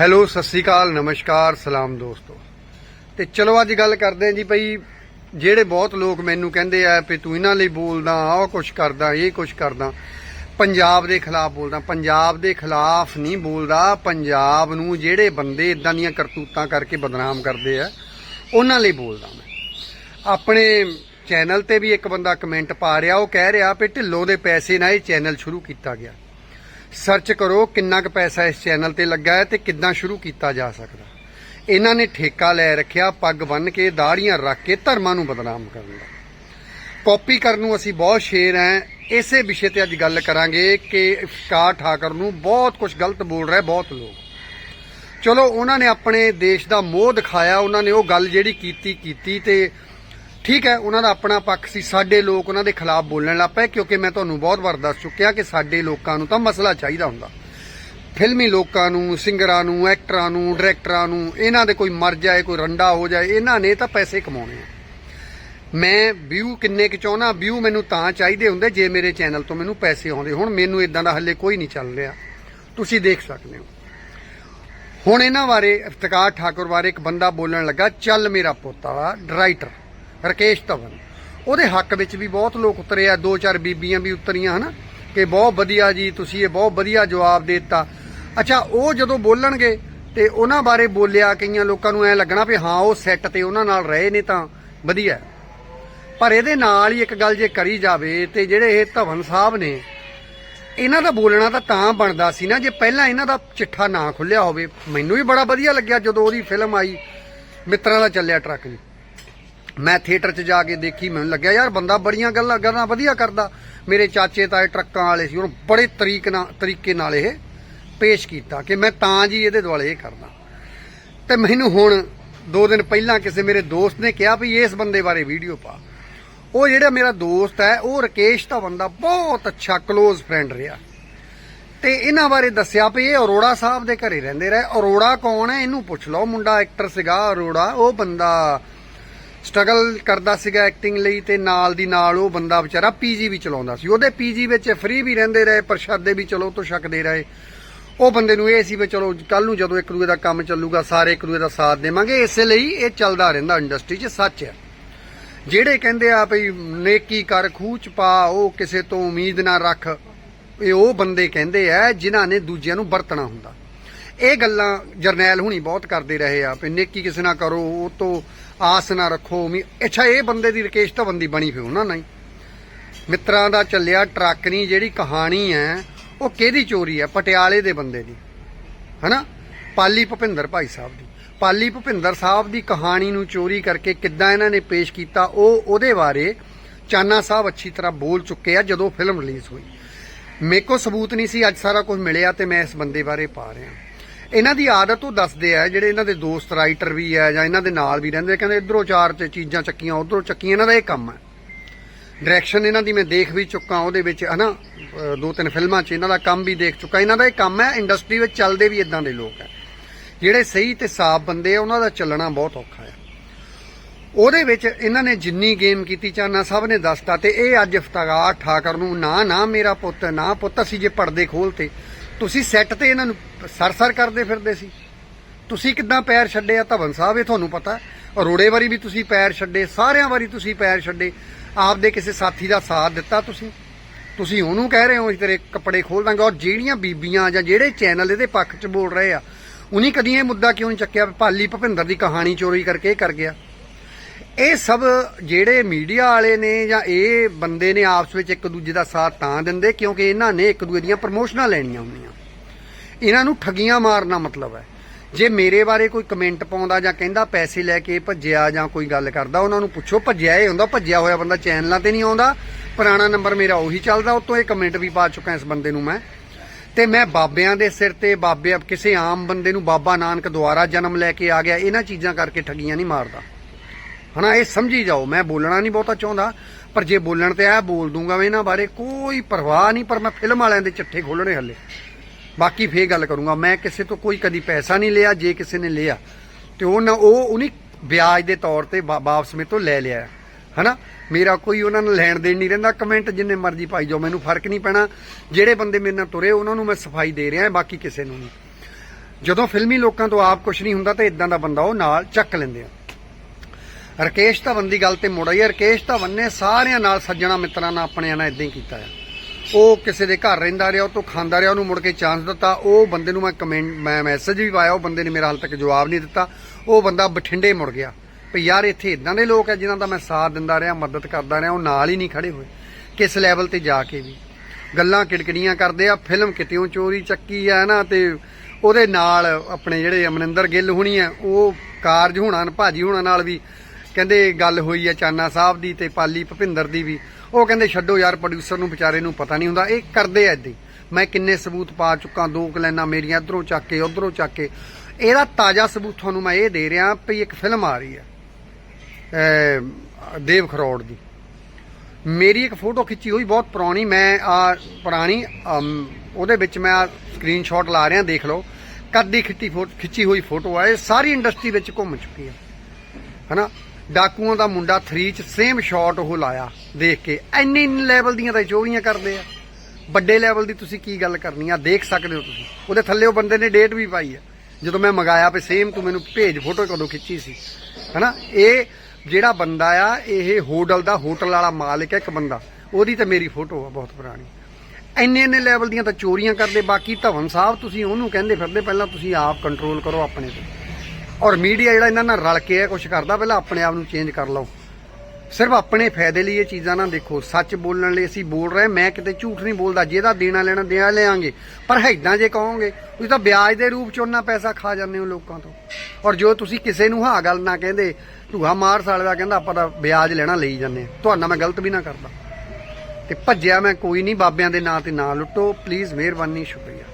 Hello, Sat Sri ਅਕਾਲ, ਨਮਸਕਾਰ, ਸਲਾਮ ਦੋਸਤੋ। ਤੇ ਚਲੋ, ਅੱਜ ਗੱਲ ਕਰਦੇ ਹਾਂ ਜੀ ਭਈ, ਜਿਹੜੇ ਬਹੁਤ ਲੋਕ ਮੈਨੂੰ ਕਹਿੰਦੇ ਆ ਵੀ ਤੂੰ ਇਹਨਾਂ ਲਈ ਬੋਲਦਾ, ਆਹ ਕੁਛ ਕਰਦਾ, ਇਹ ਕੁਛ ਕਰਦਾ। ਪੰਜਾਬ ਦੇ ਖਿਲਾਫ ਬੋਲਦਾ, ਪੰਜਾਬ ਦੇ ਖਿਲਾਫ ਨਹੀਂ ਬੋਲਦਾ, ਪੰਜਾਬ ਨੂੰ ਜਿਹੜੇ ਬੰਦੇ ਇਦਾਂ ਦੀਆਂ ਕਰਤੂਤਾਂ ਕਰਕੇ ਬਦਨਾਮ ਕਰਦੇ ਆ, ਉਹਨਾਂ ਲਈ ਬੋਲਦਾ ਮੈਂ। ਆਪਣੇ ਚੈਨਲ ਤੇ ਵੀ ਇੱਕ ਬੰਦਾ ਕਮੈਂਟ ਪਾ ਰਿਹਾ, ਉਹ ਕਹਿ ਰਿਹਾ ਵੀ ਢਿੱਲੋਂ ਦੇ ਪੈਸੇ ਨਾਲ ਇਹ ਚੈਨਲ ਸ਼ੁਰੂ ਕੀਤਾ ਗਿਆ। ਸਰਚ ਕਰੋ ਕਿੰਨਾ ਕੁ ਪੈਸਾ ਇਸ ਚੈਨਲ ਤੇ ਲੱਗਾ ਹੈ ਤੇ ਕਿੱਦਾਂ ਸ਼ੁਰੂ ਕੀਤਾ ਜਾ ਸਕਦਾ। ਇਹਨਾਂ ਨੇ ਠੇਕਾ ਲੈ ਰੱਖਿਆ, ਪੱਗ ਬੰਨ ਕੇ ਦਾੜੀਆਂ ਰੱਖ ਕੇ, ਧਰਮਾਂ ਨੂੰ ਬਦਨਾਮ ਕਰਨ ਦਾ। ਕਾਪੀ ਕਰਨ ਨੂੰ ਅਸੀਂ ਬਹੁਤ ਸ਼ੇਰ ਹੈ। ਇਸੇ ਵਿਸ਼ੇ ਤੇ ਅੱਜ ਗੱਲ ਕਰਾਂਗੇ ਕਿ ਇਫਕਾਰ ਠਾਕਰ ਨੂੰ ਬਹੁਤ ਕੁਝ ਗਲਤ ਬੋਲ ਰਿਹਾ ਬਹੁਤ ਲੋਕ। ਚਲੋ, ਉਹਨਾਂ ਨੇ ਆਪਣੇ ਦੇਸ਼ ਦਾ ਮੋਹ ਦਿਖਾਇਆ, ਉਹਨਾਂ ਨੇ ਉਹ ਗੱਲ ਜਿਹੜੀ ਕੀਤੀ ਕੀਤੀ ਤੇ ਠੀਕ ਹੈ, ਉਹਨਾਂ ਦਾ ਆਪਣਾ ਪੱਖ ਸੀ। ਸਾਡੇ ਲੋਕ ਉਹਨਾਂ ਦੇ ਖਿਲਾਫ ਬੋਲਣ ਲੱਗ ਪਏ, ਕਿਉਂਕਿ ਮੈਂ ਤੁਹਾਨੂੰ ਬਹੁਤ ਵਾਰ ਦੱਸ ਚੁੱਕਿਆ ਕਿ ਸਾਡੇ ਲੋਕਾਂ ਨੂੰ ਤਾਂ ਮਸਲਾ ਚਾਹੀਦਾ ਹੁੰਦਾ। ਫਿਲਮੀ ਲੋਕਾਂ ਨੂੰ, ਸਿੰਗਰਾਂ ਨੂੰ, ਐਕਟਰਾਂ ਨੂੰ, ਡਾਇਰੈਕਟਰਾਂ ਨੂੰ, ਇਹਨਾਂ ਦੇ ਕੋਈ ਮਰ ਜਾਏ, ਕੋਈ ਰੰਡਾ ਹੋ ਜਾਏ, ਇਹਨਾਂ ਨੇ ਤਾਂ ਪੈਸੇ ਕਮਾਉਣੇ ਆ। ਮੈਂ ਵਿਊ ਕਿੰਨੇ ਕੁ ਚਾਹੁੰਦਾ ਵਿਊ ਮੈਨੂੰ ਤਾਂ ਚਾਹੀਦੇ ਹੁੰਦੇ ਜੇ ਮੇਰੇ ਚੈਨਲ ਤੋਂ ਮੈਨੂੰ ਪੈਸੇ ਆਉਂਦੇ ਹੁਣ। ਮੈਨੂੰ ਇਦਾਂ ਦਾ ਹੱਲੇ ਕੋਈ ਨਹੀਂ ਚੱਲ ਰਿਹਾ। ਤੁਸੀਂ ਦੇਖ ਸਕਦੇ ਹੋ। ਹੁਣ ਇਹਨਾਂ ਬਾਰੇ ਇਫਤਕਾਰ ਠਾਕੁਰ ਬਾਰੇ ਇੱਕ ਬੰਦਾ ਬੋਲਣ ਲੱਗਾ, ਚੱਲ ਮੇਰਾ ਪੁੱਤ ਵਾਲਾ ਡਰਾਈਟਰ ਰਕੇਸ਼ ਧਵਨ। ਉਹਦੇ ਹੱਕ ਵਿੱਚ ਵੀ ਬਹੁਤ ਲੋਕ ਉਤਰੇ ਆ, ਦੋ ਚਾਰ ਬੀਬੀਆਂ ਵੀ ਉਤਰੀਆਂ, ਹਨਾ? ਕਿ ਬਹੁਤ ਵਧੀਆ ਜੀ, ਤੁਸੀਂ ਇਹ ਬਹੁਤ ਵਧੀਆ ਜਵਾਬ ਦੇ ਦਿੱਤਾ। ਅੱਛਾ, ਉਹ ਜਦੋਂ ਬੋਲਣਗੇ ਤੇ ਉਹਨਾਂ ਬਾਰੇ ਬੋਲਿਆ, ਕਈਆਂ ਲੋਕਾਂ ਨੂੰ ਐ ਲੱਗਣਾ ਵੀ ਹਾਂ, ਉਹ ਸੈੱਟ ਤੇ ਉਹਨਾਂ ਨਾਲ ਰਹੇ ਨੇ ਤਾਂ ਵਧੀਆ। ਪਰ ਇਹਦੇ ਨਾਲ ਹੀ ਇੱਕ ਗੱਲ ਜੇ ਕਰੀ ਜਾਵੇ ਤੇ ਜਿਹੜੇ ਇਹ ਧਵਨ ਸਾਹਿਬ ਨੇ, ਇਹਨਾਂ ਦਾ ਬੋਲਣਾ ਤਾਂ ਤਾਂ ਬਣਦਾ ਸੀ ਨਾ, ਜੇ ਪਹਿਲਾਂ ਇਹਨਾਂ ਦਾ ਚਿੱਠਾ ਨਾ ਖੁੱਲਿਆ ਹੋਵੇ। ਮੈਨੂੰ ਵੀ ਬੜਾ ਵਧੀਆ ਲੱਗਿਆ ਜਦੋਂ ਉਹਦੀ ਫਿਲਮ ਆਈ, ਮਿੱਤਰਾਂ ਦਾ ਚੱਲਿਆ ਟਰੱਕ ਜੀ। ਮੈਂ ਥੀਏਟਰ 'ਚ ਜਾ ਕੇ ਦੇਖੀ, ਮੈਨੂੰ ਲੱਗਿਆ, ਯਾਰ ਬੰਦਾ ਬੜੀਆਂ ਗੱਲਾਂ ਗੱਲਾਂ ਵਧੀਆ ਕਰਦਾ। ਮੇਰੇ ਚਾਚੇ, ਤਾਏ ਟਰੱਕਾਂ ਵਾਲੇ ਸੀ, ਉਹਨੂੰ ਬੜੇ ਤਰੀਕ ਨਾਲ, ਤਰੀਕੇ ਨਾਲ ਇਹ ਪੇਸ਼ ਕੀਤਾ ਕਿ ਮੈਂ ਤਾਂ ਜੀ ਇਹਦੇ ਦੁਆਲੇ ਇਹ ਕਰਦਾ। ਤੇ ਮੈਨੂੰ ਹੁਣ ਦੋ ਦਿਨ ਪਹਿਲਾਂ ਕਿਸੇ ਮੇਰੇ ਦੋਸਤ ਨੇ ਕਿਹਾ ਵੀ ਇਸ ਬੰਦੇ ਬਾਰੇ ਵੀਡੀਓ ਪਾ। ਉਹ ਜਿਹੜਾ ਮੇਰਾ ਦੋਸਤ ਹੈ, ਉਹ ਰਕੇਸ਼ ਦਾ ਬੰਦਾ ਬਹੁਤ ਅੱਛਾ ক্লোਜ਼ ਫਰੈਂਡ ਰਿਹਾ। ਤੇ ਇਹਨਾਂ ਬਾਰੇ ਦੱਸਿਆ ਵੀ ਇਹ ਅਰੋੜਾ ਸਾਹਿਬ ਦੇ ਘਰੇ ਰਹਿੰਦੇ ਰਹੇ। ਅਰੋੜਾ ਕੌਣ ਹੈ? ਇਹਨੂੰ ਪੁੱਛ ਲਓ, ਮੁੰਡਾ ਐਕਟਰ ਸੀਗਾ ਅਰੋੜਾ, ਉਹ ਬੰਦਾ ਸਟਰਗਲ ਕਰਦਾ ਸੀਗਾ ਐਕਟਿੰਗ ਲਈ ਤੇ ਨਾਲ ਦੀ ਨਾਲ ਉਹ ਬੰਦਾ ਵਿਚਾਰਾ ਪੀਜੀ ਵੀ ਚਲਾਉਂਦਾ ਸੀ। ਉਹਦੇ ਪੀਜੀ ਵਿੱਚ ਫ੍ਰੀ ਵੀ ਰਹਿੰਦੇ ਰਹੇ, ਪ੍ਰਸ਼ਾਦੇ ਵੀ ਚਲੋ ਤੋਂ ਛਕਦੇ ਰਹੇ। ਉਹ ਬੰਦੇ ਨੂੰ ਇਹ ਸੀ ਵੀ ਚਲੋ ਕੱਲ ਨੂੰ ਜਦੋਂ ਇੱਕ ਦੂਏ ਦਾ ਕੰਮ ਚੱਲੂਗਾ, ਸਾਰੇ ਇੱਕ ਦੂਏ ਦਾ ਸਾਥ ਦੇਵਾਂਗੇ, ਇਸੇ ਲਈ ਇਹ ਚੱਲਦਾ ਰਹਿੰਦਾ ਇੰਡਸਟਰੀ 'ਚ ਸੱਚ ਹੈ। ਜਿਹੜੇ ਕਹਿੰਦੇ ਆ ਭਈ ਨੇਕੀ ਕਰ, ਖੂਚ ਪਾ, ਉਹ ਕਿਸੇ ਤੋਂ ਉਮੀਦ ਨਾ ਰੱਖ, ਇਹ ਉਹ ਬੰਦੇ ਕਹਿੰਦੇ ਆ ਜਿਨ੍ਹਾਂ ਨੇ ਦੂਜਿਆਂ ਨੂੰ ਵਰਤਣਾ ਹੁੰਦਾ। ਇਹ ਗੱਲਾਂ ਜਰਨੈਲ ਹੁਣੀ ਬਹੁਤ ਕਰਦੇ ਰਹੇ ਆ ਵੀ ਨੇਕੀ ਕਿਸੇ ਨਾਲ ਕਰੋ, ਉਹ ਤੋਂ ਆਸ ਨਾ ਰੱਖੋ ਉਮੀ- ਅੱਛਾ, ਇਹ ਬੰਦੇ ਦੀ ਰਕੇਸ਼ ਤਾਂ ਬੰਦੀ ਬਣੀ ਫਿਰ ਨਾ ਨਾਲ ਹੀ। ਮਿੱਤਰਾਂ ਦਾ ਚੱਲਿਆ ਟਰੱਕ ਨਹੀਂ ਜਿਹੜੀ ਕਹਾਣੀ ਹੈ, ਉਹ ਕਿਹਦੀ ਚੋਰੀ ਹੈ? ਪਟਿਆਲੇ ਦੇ ਬੰਦੇ ਦੀ। ਹਨਾ? ਪਾਲੀ ਭੁਪਿੰਦਰ ਭਾਈ ਸਾਹਿਬ ਦੀ। ਪਾਲੀ ਭੁਪਿੰਦਰ ਸਾਹਿਬ ਦੀ ਕਹਾਣੀ ਨੂੰ ਚੋਰੀ ਕਰਕੇ ਕਿੱਦਾਂ ਇਹਨਾਂ ਨੇ ਪੇਸ਼ ਕੀਤਾ, ਉਹ ਉਹਦੇ ਬਾਰੇ ਚਾਨਾ ਸਾਹਿਬ ਅੱਛੀ ਤਰ੍ਹਾਂ ਬੋਲ ਚੁੱਕੇ ਆ ਜਦੋਂ ਫਿਲਮ ਰਿਲੀਜ਼ ਹੋਈ। ਮੇਰੇ ਕੋਲ ਸਬੂਤ ਨਹੀਂ ਸੀ, ਅੱਜ ਸਾਰਾ ਕੁਝ ਮਿਲਿਆ ਤੇ ਮੈਂ ਇਸ ਬੰਦੇ ਬਾਰੇ ਪਾ ਰਿਹਾ। ਇਹਨਾਂ ਦੀ ਆਦਤ ਉਹ ਦੱਸਦੇ ਆ, ਜਿਹੜੇ ਇਹਨਾਂ ਦੇ ਦੋਸਤ ਰਾਈਟਰ ਵੀ ਆ ਜਾਂ ਇਹਨਾਂ ਦੇ ਨਾਲ ਵੀ ਰਹਿੰਦੇ ਕਹਿੰਦੇ ਇਧਰੋਂ ਚਾਰ ਤੇ ਚੀਜ਼ਾਂ ਚੱਕੀਆਂ, ਉਧਰੋਂ ਚੱਕੀਆਂ, ਇਹਨਾਂ ਦਾ ਇਹ ਕੰਮ ਹੈ ਡਾਇਰੈਕਸ਼ਨ ਇਹਨਾਂ ਦੀ ਮੈਂ ਦੇਖ ਵੀ ਚੁੱਕਾ, ਉਹਦੇ ਵਿੱਚ ਹਨਾ, ਅਹ ਦੋ ਤਿੰਨ ਫਿਲਮਾਂ 'ਚ ਇਹਨਾਂ ਦਾ ਕੰਮ ਵੀ ਦੇਖ ਚੁੱਕਾ, ਇਹਨਾਂ ਦਾ ਇਹ ਕੰਮ ਹੈ ਇੰਡਸਟਰੀ ਵਿੱਚ ਚੱਲਦੇ ਵੀ ਇਦਾਂ ਦੇ ਲੋਕ ਹੈ ਜਿਹੜੇ ਸਹੀ ਤੇ ਸਾਫ਼ ਬੰਦੇ ਆ, ਉਹਨਾਂ ਦਾ ਚੱਲਣਾ ਬਹੁਤ ਔਖਾ ਹੈ ਉਹਦੇ ਵਿੱਚ ਇਹਨਾਂ ਨੇ ਜਿੰਨੀ ਗੇਮ ਕੀਤੀ ਚਾਨਾ ਸਭ ਨੇ ਦੱਸਤਾ, ਤੇ ਇਹ ਅੱਜ ਇਫਤਗਾਰ ਠਾਕਰ ਨੂੰ, ਨਾ ਨਾ ਮੇਰਾ ਪੁੱਤ, ਨਾ ਪੁੱਤ, ਅਸੀਂ ਜੇ ਪਰਦੇ ਖੋਲਤੇ ਤੁਸੀਂ ਸੈੱਟ ਤੇ ਇਹਨਾਂ ਨੂੰ ਸਰਸਰ ਕਰਦੇ ਫਿਰਦੇ ਸੀ। ਤੁਸੀਂ ਕਿੱਦਾਂ ਪੈਰ ਛੱਡੇ ਆ ਧਵਨ ਸਾਹਿਬ, ਇਹ ਤੁਹਾਨੂੰ ਪਤਾ। ਅਰੋੜੇ ਵਾਰੀ ਵੀ ਤੁਸੀਂ ਪੈਰ ਛੱਡੇ, ਸਾਰਿਆਂ ਵਾਰੀ ਤੁਸੀਂ ਪੈਰ ਛੱਡੇ। ਆਪਦੇ ਕਿਸੇ ਸਾਥੀ ਦਾ ਸਾਥ ਦਿੱਤਾ ਤੁਸੀਂ। ਤੁਸੀਂ ਉਹਨੂੰ ਕਹਿ ਰਹੇ ਹੋ ਤੇਰੇ ਕੱਪੜੇ ਖੋਲ ਦਾਂਗੇ ਔਰ ਜਿਹੜੀਆਂ ਬੀਬੀਆਂ ਜਾਂ ਜਿਹੜੇ ਚੈਨਲ ਇਹਦੇ ਪੱਖ 'ਚ ਬੋਲ ਰਹੇ ਆ ਉਨੀ ਕਦੀ ਇਹ ਮੁੱਦਾ ਕਿਉਂ ਨਹੀਂ ਚੱਕਿਆ? ਵੀ ਪਾਲੀ ਭੁਪਿੰਦਰ ਦੀ ਕਹਾਣੀ ਚੋਰੀ ਕਰਕੇ ਇਹ ਕਰ ਗਿਆ। ਇਹ ਸਭ ਜਿਹੜੇ ਮੀਡੀਆ ਵਾਲੇ ਨੇ ਜਾਂ ਇਹ ਬੰਦੇ ਨੇ ਆਪਸ ਵਿੱਚ ਇੱਕ ਦੂਜੇ ਦਾ ਸਾਥ ਤਾਂ ਦਿੰਦੇ ਕਿਉਂਕਿ ਇਹਨਾਂ ਨੇ ਇੱਕ ਦੂਜੇ ਦੀਆਂ ਪ੍ਰਮੋਸ਼ਨਾਂ ਲੈਣੀਆਂ ਹੁੰਦੀਆਂ। ਇਹਨਾਂ ਨੂੰ ਠੱਗੀਆਂ ਮਾਰਨਾ ਮਤਲਬ ਹੈ। ਜੇ ਮੇਰੇ ਬਾਰੇ ਕੋਈ ਕਮੈਂਟ ਪਾਉਂਦਾ ਜਾਂ ਕਹਿੰਦਾ ਪੈਸੇ ਲੈ ਕੇ ਭੱਜਿਆ ਜਾਂ ਕੋਈ ਗੱਲ ਕਰਦਾ, ਉਹਨਾਂ ਨੂੰ ਪੁੱਛੋ, ਭੱਜਿਆ ਇਹ ਹੁੰਦਾ, ਭੱਜਿਆ ਹੋਇਆ ਬੰਦਾ ਚੈਨਲਾਂ ਤੇ ਨਹੀਂ ਆਉਂਦਾ। ਪੁਰਾਣਾ ਨੰਬਰ ਮੇਰਾ ਉਹੀ ਚੱਲਦਾ, ਉਤੋਂ ਇਹ ਕਮੈਂਟ ਵੀ ਪਾ ਚੁੱਕਾ ਇਸ ਬੰਦੇ ਨੂੰ ਮੈਂ। ਤੇ ਮੈਂ ਬਾਬਿਆਂ ਦੇ ਸਿਰ ਤੇ, ਬਾਬੇ ਕਿਸੇ ਆਮ ਬੰਦੇ ਨੂੰ ਬਾਬਾ ਨਾਨਕ ਦੁਆਰਾ ਜਨਮ ਲੈ ਕੇ ਆ ਗਿਆ, ਇਹਨਾਂ ਚੀਜ਼ਾਂ ਕਰਕੇ ਠੱਗੀਆਂ ਨਹੀਂ ਮਾਰਦਾ। ਹਨਾ, ਇਹ ਸਮਝੀ ਜਾਓ। ਮੈਂ ਬੋਲਣਾ ਨਹੀਂ ਬਹੁਤਾ ਚਾਹੁੰਦਾ, ਪਰ ਜੇ ਬੋਲਣ ਤੇ ਆ ਬੋਲ ਦੂੰਗਾ ਮੈਂ ਇਹਨਾਂ ਬਾਰੇ। ਕੋਈ ਪਰਵਾਹ ਨਹੀਂ, ਪਰ ਮੈਂ ਫਿਲਮ ਵਾਲਿਆਂ ਦੇ ਚੱਠੇ ਖੋਲਣੇ ਹੱਲੇ। ਬਾਕੀ ਫੇਰ ਗੱਲ ਕਰੂੰਗਾ। ਮੈਂ ਕਿਸੇ ਤੋਂ ਕੋਈ ਕਦੀ ਪੈਸਾ ਨਹੀਂ ਲਿਆ, ਜੇ ਕਿਸੇ ਨੇ ਲਿਆ, ਤੇ ਉਹ ਨਾ, ਉਹ ਉਹਨੀ ਵਿਆਜ ਦੇ ਤੌਰ ਤੇ ਵਾ- ਵਾਪਸ ਮੇਰੇ ਤੋਂ ਲੈ ਲਿਆ। ਹਨਾ? ਮੇਰਾ ਕੋਈ ਉਹਨਾਂ ਨਾਲ ਲੈਣ ਦੇਣ ਨਹੀਂ ਰਹਿੰਦਾ। ਕਮੈਂਟ ਜਿੰਨੇ ਮਰਜ਼ੀ ਪਾਈ ਜਾਓ, ਮੈਨੂੰ ਫ਼ਰਕ ਨਹੀਂ ਪੈਣਾ। ਜਿਹੜੇ ਬੰਦੇ ਮੇਰੇ ਨਾਲ ਤੁਰੇ, ਉਹਨਾਂ ਨੂੰ ਮੈਂ ਸਫ਼ਾਈ ਦੇ ਰਿਹਾ, ਬਾਕੀ ਕਿਸੇ ਨੂੰ ਨਹੀਂ। ਜਦੋਂ ਫਿਲਮੀ ਲੋਕਾਂ ਤੋਂ ਆਪ ਕੁਝ ਨਹੀਂ ਹੁੰਦਾ, ਤਾਂ ਇਦਾਂ ਦਾ ਬੰਦਾ ਉਹ ਨਾਲ ਚੱਕ ਲੈਂਦੇ ਆ। ਰਕੇਸ਼ ਧਵਨ ਦੀ ਗੱਲ ਤੇ ਮੁੜ ਆਈ ਹੈ। ਰਕੇਸ਼ ਧਵਨ ਨੇ ਸਾਰਿਆਂ ਨਾਲ ਸੱਜਣਾ ਮਿੱਤਰਾਂ ਨਾਲ ਆਪਣਿਆਂ ਨਾਲ ਇਦਾਂ ਹੀ ਕੀਤਾ ਆ। ਉਹ ਕਿਸੇ ਦੇ ਘਰ ਰਹਿੰਦਾ ਰਿਹਾ, ਉਹ ਤੋਂ ਖਾਂਦਾ ਰਿਹਾ, ਉਹਨੂੰ ਮੁੜ ਕੇ ਚਾਂਸ ਦਿੱਤਾ। ਉਹ ਬੰਦੇ ਨੂੰ ਮੈਂ ਕਮੈਂਟ ਮੈਂ ਮੈਸੇਜ ਵੀ ਪਾਇਆ, ਉਹ ਬੰਦੇ ਨੇ ਮੇਰਾ ਹਾਲ ਤੱਕ ਜਵਾਬ ਨਹੀਂ ਦਿੱਤਾ। ਉਹ ਬੰਦਾ ਬਠਿੰਡੇ ਮੁੜ ਗਿਆ। ਵੀ ਯਾਰ ਇੱਥੇ ਇਦਾਂ ਦੇ ਲੋਕ ਆ ਜਿਨ੍ਹਾਂ ਦਾ ਮੈਂ ਸਾਥ ਦਿੰਦਾ ਰਿਹਾ, ਮਦਦ ਕਰਦਾ ਰਿਹਾ, ਉਹ ਨਾਲ ਹੀ ਨਹੀਂ ਖੜੇ ਹੋਏ। ਕਿਸ ਲੈਵਲ ਤੇ ਜਾ ਕੇ ਵੀ। ਗੱਲਾਂ ਕਿੜਕੜੀਆਂ ਕਰਦੇ ਆ ਫਿਲਮ ਕਿਤੇੋਂ ਚੋਰੀ ਚੱਕੀ ਆ ਨਾ ਤੇ ਉਹਦੇ ਨਾਲ ਆਪਣੇ ਜਿਹੜੇ ਅਮਰਿੰਦਰ ਗਿੱਲ ਹੋਣੀ ਆ, ਉਹ ਕਾਰਜ ਹੋਣਾ, ਭਾਜੀ ਹੋਣਾ ਨਾਲ ਵੀ ਕਹਿੰਦੇ ਗੱਲ ਹੋਈ ਆ ਚਾਨਾ ਸਾਹਿਬ ਦੀ ਤੇ ਪਾਲੀ ਭਪਿੰਦਰ ਦੀ ਵੀ। ਉਹ ਕਹਿੰਦੇ ਛੱਡੋ ਯਾਰ ਪ੍ਰੋਡਿਊਸਰ ਨੂੰ ਵਿਚਾਰੇ ਨੂੰ ਪਤਾ ਨਹੀਂ ਹੁੰਦਾ। ਇਹ ਕਰਦੇ ਐ ਏਦਾਂ ਹੀ। ਮੈਂ ਕਿੰਨੇ ਸਬੂਤ ਪਾ ਚੁੱਕਾ, ਦੋ ਕਲੈਨਾ ਮੇਰੀਆਂ ਇਧਰੋਂ ਚੱਕ ਕੇ, ਉਧਰੋਂ ਚੱਕ ਕੇ। ਇਹਦਾ ਤਾਜ਼ਾ ਸਬੂਤ ਤੁਹਾਨੂੰ ਮੈਂ ਇਹ ਦੇ ਰਿਹਾ ਵੀ ਇੱਕ ਫਿਲਮ ਆ ਰਹੀ ਹੈ ਦੇਵ ਖਰੋੜ ਦੀ। ਮੇਰੀ ਇੱਕ ਫੋਟੋ ਖਿੱਚੀ ਹੋਈ ਬਹੁਤ ਪੁਰਾਣੀ। ਮੈਂ ਆ ਪੁਰਾਣੀ ਉਹਦੇ ਵਿੱਚ ਮੈਂ ਸਕਰੀਨਸ਼ਾਟ ਲਾ ਰਿਹਾ, ਦੇਖ ਲਓ। ਕਦ ਦੀ ਖਿੱਚੀ ਖਿੱਚੀ ਹੋਈ ਫੋਟੋ ਆ। ਇਹ ਸਾਰੀ ਇੰਡਸਟਰੀ ਵਿੱਚ ਘੁੰਮ ਚੁੱਕੀ ਹੈ ਹਨਾ? ਡਾਕੂਆਂ ਦਾ ਮੁੰਡਾ 3 ਚ ਸੇਮ ਸ਼ਾਟ ਉਹ ਲਾਇਆ ਦੇਖ ਕੇ। ਇੰਨੀ ਲੈਵਲ ਦੀਆਂ ਤਾਂ ਚੋਰੀਆਂ ਕਰਦੇ ਆ। ਵੱਡੇ ਲੈਵਲ ਦੀ ਤੁਸੀਂ ਕੀ ਗੱਲ ਕਰਨੀ ਆ? ਦੇਖ ਸਕਦੇ ਹੋ ਤੁਸੀਂ। ਉਹਦੇ ਥੱਲੇ ਉਹ ਬੰਦੇ ਨੇ ਡੇਟ ਵੀ ਪਾਈ ਆ। ਜਦੋਂ ਮੈਂ ਮੰਗਾਇਆ ਵੀ ਸੇਮ ਤੂੰ ਮੈਨੂੰ ਭੇਜ ਫੋਟੋ ਕਦੋਂ ਖਿੱਚੀ ਸੀ। ਹਨਾ? ਇਹ ਜਿਹੜਾ ਬੰਦਾ ਆ, ਇਹ ਹੋਟਲ ਦਾ ਹੋਟਲ ਵਾਲਾ ਮਾਲਕ ਹੈ ਇੱਕ ਬੰਦਾ। ਉਹਦੀ ਤਾਂ ਮੇਰੀ ਫੋਟੋ ਆ, ਬਹੁਤ ਪੁਰਾਣੀ। ਇੰਨੇ ਇੰਨੇ ਲੈਵਲ ਦੀਆਂ ਤਾਂ ਚੋਰੀਆਂ ਕਰਦੇ। ਬਾਕੀ ਧਵਨ ਸਾਹਿਬ, ਤੁਸੀਂ ਉਹਨੂੰ ਕਹਿੰਦੇ ਫਿਰਦੇ, ਪਹਿਲਾਂ ਤੁਸੀਂ ਆਪ ਕੰਟਰੋਲ ਕਰੋ ਆਪਣੇ ਤੇ। ਔਰ ਮੀਡੀਆ ਜਿਹੜਾ ਇਹਨਾਂ ਨਾਲ ਰਲ ਕੇ ਇਹ ਕੁਝ ਕਰਦਾ, ਪਹਿਲਾਂ ਆਪਣੇ ਆਪ ਨੂੰ ਚੇਂਜ ਕਰ ਲਓ। ਸਿਰਫ ਆਪਣੇ ਫਾਇਦੇ ਲਈ ਇਹ ਚੀਜ਼ਾਂ ਨਾ ਦੇਖੋ। ਸੱਚ ਬੋਲਣ ਲਈ ਅਸੀਂ ਬੋਲ ਰਹੇ, ਮੈਂ ਕਿਤੇ ਝੂਠ ਨਹੀਂ ਬੋਲਦਾ। ਜਿਹਦਾ ਦੇਣਾ ਲੈਣਾ ਦਿਆ ਲਿਆਂਗੇ। ਪਰ ਹੈਦਾਂ ਜੇ ਕਹੋਗੇ, ਤੁਸੀਂ ਤਾਂ ਵਿਆਜ ਦੇ ਰੂਪ ਚ ਉਹਨਾਂ ਪੈਸਾ ਖਾ ਜਾਂਦੇ ਹੋ ਲੋਕਾਂ ਤੋਂ। ਔਰ ਜੋ ਤੁਸੀਂ ਕਿਸੇ ਨੂੰ ਹਾਂ ਗੱਲ ਨਾ ਕਹਿੰਦੇ ਢੂਆ ਮਾਰ ਸਾਲੇ ਦਾ ਕਹਿੰਦਾ, ਆਪਾਂ ਤਾਂ ਵਿਆਜ ਲੈਣਾ ਲਈ ਜਾਂਦੇ ਹਾਂ। ਤੁਹਾਡਾ ਮੈਂ ਗਲਤ ਵੀ ਨਾ ਕਰਦਾ। ਤੇ ਭੱਜਿਆ ਮੈਂ ਕੋਈ ਨਹੀਂ, ਬਾਬਿਆਂ ਦੇ ਨਾਂ ਤੇ ਨਾ ਲੁੱਟੋ। ਪਲੀਜ਼ ਮਿਹਰਬਾਨੀ, ਸ਼ੁਕਰੀਆ।